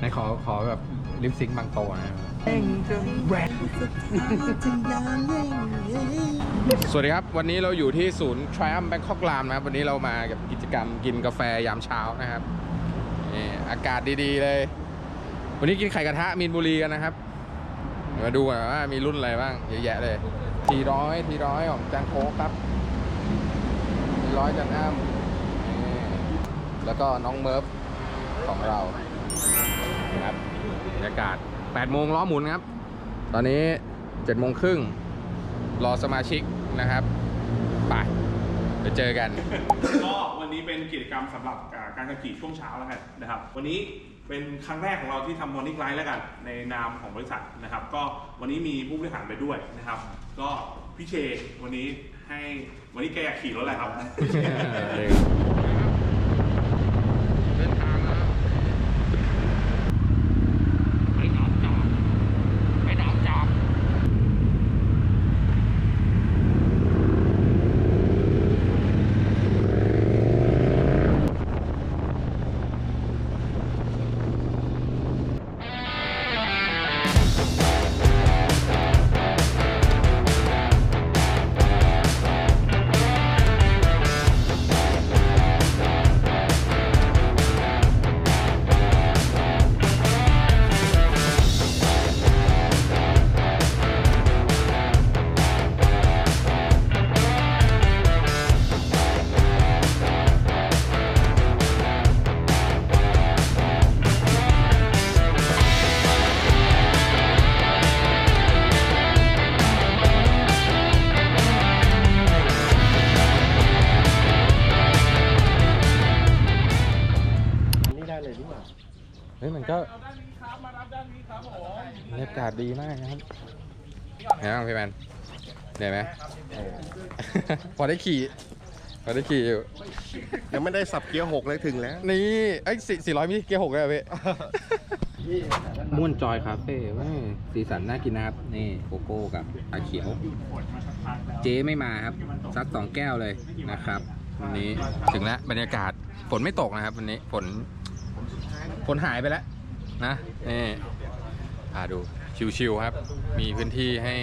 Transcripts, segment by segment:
ในขอขอแบบลิปซิงค์บางโตนะครับสวัสดีครับ วันนี้เราอยู่ที่ศูนย์ Triumph Bangkok Lam นะครับ วันนี้เรามากับกิจกรรมกินกาแฟยามเช้านะครับนี่อากาศดีๆเลย วันนี้กินไข่กระทะมีนบุรีกันนะครับมาดูกันว่ามีรุ่นอะไรบ้างเยอะแยะเลยทีร้อยทีร้อยของจานโค้กครับทีร้อยจานอ้ำนี่แล้วก็น้องเมิร์ฟของเรานะ ครับบรรยากาศ8โมงล้อหมุนครับ ตอนนี้7โมงครึ่งรอสมาชิกนะครับ ไปไปเจอกัน ก็วันนี้เป็นกิจกรรมสำหรับอ่าการขับขี่ช่วงเช้าแล้วกันนะครับ วันนี้เป็นครั้งแรกของเราที่ทำมอร์นิ่งไลท์แล้วกัน ในนามของบริษัทนะครับ ก็วันนี้มีผู้บริหารไปด้วยนะครับ ก็พี่เชวันนี้ให้วันนี้แกอยากขี่รถอะไรครับ เฮ้ยมันก็บรรยากาศดีมากนะครับไงบ้างพี่แมนเหนื่อยไหม พอได้ขี่ พอได้ขี่อยู่ ยังไม่ได้สับเกียร์หกเลยถึงแล้ว นี่ไอ้สี่สี่ร้อยมิเกียร์หกเลยอะพี่ ม่วนจอยคาเฟ่เว้ยสีสันน่ากินนะครับ นี่โกโก้กับชาเขียว เจ๊ไม่มาครับซัดสองแก้วเลยนะครับ วันนี้ถึงแล้วบรรยากาศฝนไม่ตกนะครับวันนี้ฝน ฝนหายไปแล้วนะนี่พาดูชิวๆครับ มีพื้นที่ให้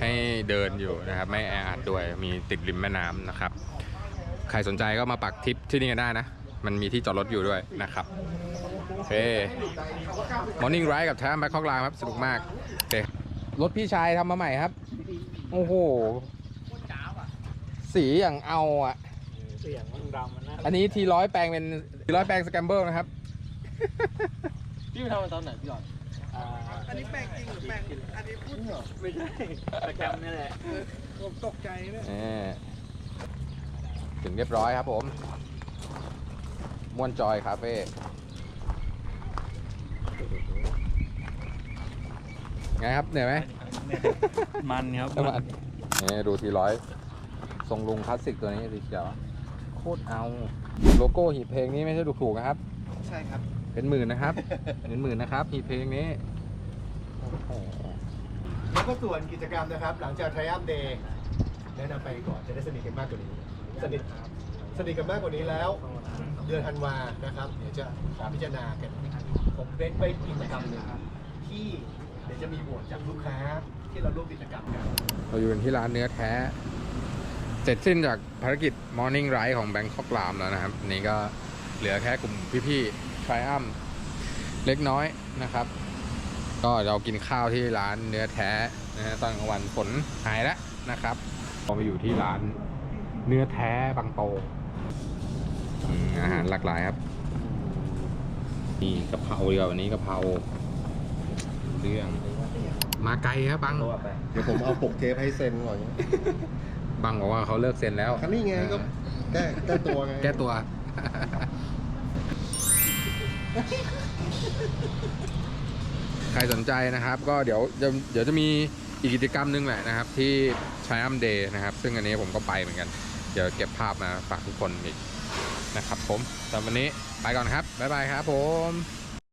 ให้เดินอยู่นะครับ ไม่แออัดด้วยมีติดริมแม่น้ำนะครับ ใครสนใจก็มาปักทิปที่นี่กันได้นะ มันมีที่จอดรถอยู่ด้วยนะครับโอเคมอร์นิ่งไร d ์กับแทมแบ็คคอกลามครับสนุกมากโอเครถพี่ชายทำมาใหม่ครับ โอ้โหสีอย่างเอาอะเสียงมันดำมันนะอันนี้ทีร้อยแปลงเป็นทีร้อยแปลงสแกมเบิลนะครับ พี่ไปทำมันตอนไหนพี่หยอดอันนี้แปลงจริงหรือแปลงอันนี้พูดไม่ใช่สแกมนี่แหละผมตกใจเนี่ยนี่ถึงเรียบร้อยครับผม ม่วนจอยคาเฟ่ไงครับเหนื่อยไหมมันครับน้ำมันนี่ดูทีร้อยทรงลุงคลาสสิกตัวนี้สีเขียวโคตรเอา โลโก้หีบเพลงนี้ไม่ใช่ถูกๆนะครับ ใช่ครับ เป็นหมื่นนะครับเป็นหมื่นนะครับหีบเพลงนี้โอ้โหแล้วก็ส่วนกิจกรรมนะครับ หลังจาก Triumph Day แนะนำไปก่อนจะได้สนิทกันมากกว่านี้ สนิทสนิทกันมากกว่านี้แล้ว เดือนธันวานะครับ เดี๋ยวจะขอพิจารณากันผมเบนไปกิจกรรมหนึ่งที่เดี๋ยวจะมีบวชจากลูกค้าที่เราร่วมกิจกรรมกันเราอยู่กันที่ร้านเนื้อแท้ เสร็จสิ้นจากภารกิจ Morning Ride ของ Bangkok Lam แล้วนะครับ นี่ก็เหลือแค่กลุ่มพี่ๆ Triumph เล็กน้อยนะครับ ก็เรากินข้าวที่ร้านเนื้อแท้นะฮะตอนกลางวันฝนหายแล้วนะครับเรามาอยู่ที่ร้านเนื้อแท้บางโตอืมอาหารหลากหลายครับมีกะเพราดีกว่าวันนี้กะเพราเรื่อง มาไกลครับบังเดี๋ยวผมเอาปกเทปให้เซ็นก่อนบังบอกว่าเขาเลิกเซ็นแล้วคันนี้ไงก็แก้แก้ตัวไงแก้ตัว ใครสนใจนะครับ ก็เดี๋ยวจะเดี๋ยวจะมีอีกกิจกรรมหนึงแหละนะครับ ที่ Triumph Day นะครับ ซึ่งอันนี้ผมก็ไปเหมือนกัน เดี๋ยวเก็บภาพมาฝากทุกคนอีกนะครับ ผมสำหรับวันนี้ไปก่อนครับบ๊ายบายครับผม